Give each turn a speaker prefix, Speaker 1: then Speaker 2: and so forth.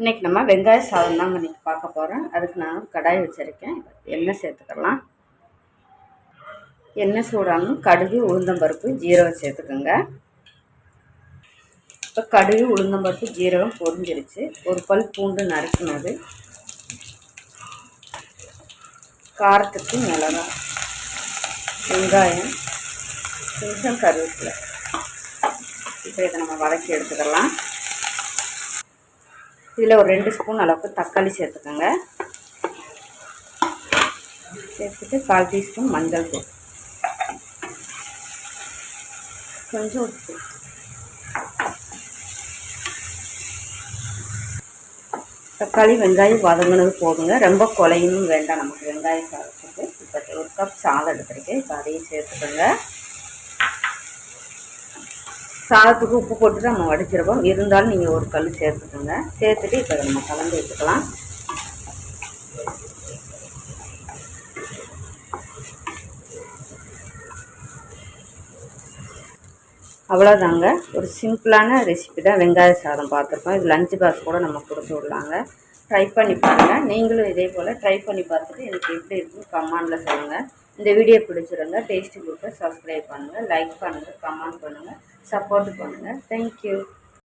Speaker 1: இன்றைக்கி நம்ம வெங்காய சாதம் தான் இன்றைக்கி பார்க்க போகிறோம் அதுக்கு நான் கடாய் வச்சுருக்கேன். எண்ணெய் சேர்த்துக்கலாம். எண்ணெய் சூடானும் கடுகு உளுந்தம்பருப்பு ஜீரகம் சேர்த்துக்கோங்க. இப்போ கடுகு உளுந்தம்பருப்பு ஜீரகம் பொரிஞ்சிருச்சு. ஒரு பல் பூண்டு நறுக்கினது. காரத்துக்கு மிளகா வெங்காயம் கொஞ்சம் கருவேப்பிலை. இப்போ இதை நம்ம வதக்கி எடுத்துக்கலாம். இதில் ஒரு ரெண்டு ஸ்பூன் அளவுக்கு தக்காளி சேர்த்துக்கோங்க. சேர்த்துட்டு கால் டீஸ்பூன் மஞ்சள் தூள். கொஞ்சம் உப்பு. தக்காளி வெங்காயம் வதங்கினது போதுங்க. ரொம்ப கொலையும் வேண்டாம். நமக்கு வெங்காயம் சாதத்துக்கு இப்போ ஒரு கப் சாதம் எடுத்துருக்கேன். இப்போ அதையும் சேர்த்துக்கோங்க. சாதத்துக்கு உப்பு போட்டு நம்ம வடிச்சிருப்போம் இருந்தாலும் நீங்கள் ஒரு கல் சேர்த்துக்கோங்க. சேர்த்துட்டு இப்போ நம்ம கலந்து வச்சுக்கலாம் அவ்வளோதாங்க ஒரு சிம்பிளான ரெசிபி தான். வெங்காய சாதம் பார்த்துருக்கோம். இது லஞ்ச் பாக்ஸ் கூட நம்ம கொடுத்து விடலாங்க. ட்ரை பண்ணி பாருங்கள் நீங்களும் இதே போல் ட்ரை பண்ணி பார்த்துட்டு எனக்கு எப்படி இருக்குன்னு கமெண்டில் சொல்லுங்கள் இந்த வீடியோ பிடிச்சிருங்க டேஸ்ட்டு கொடுத்து சப்ஸ்கிரைப் பண்ணுங்கள் லைக் பண்ணுங்கள் கமெண்ட் பண்ணுங்கள் சப்போர்ட் பண்ணுங்கள் தேங்க்யூ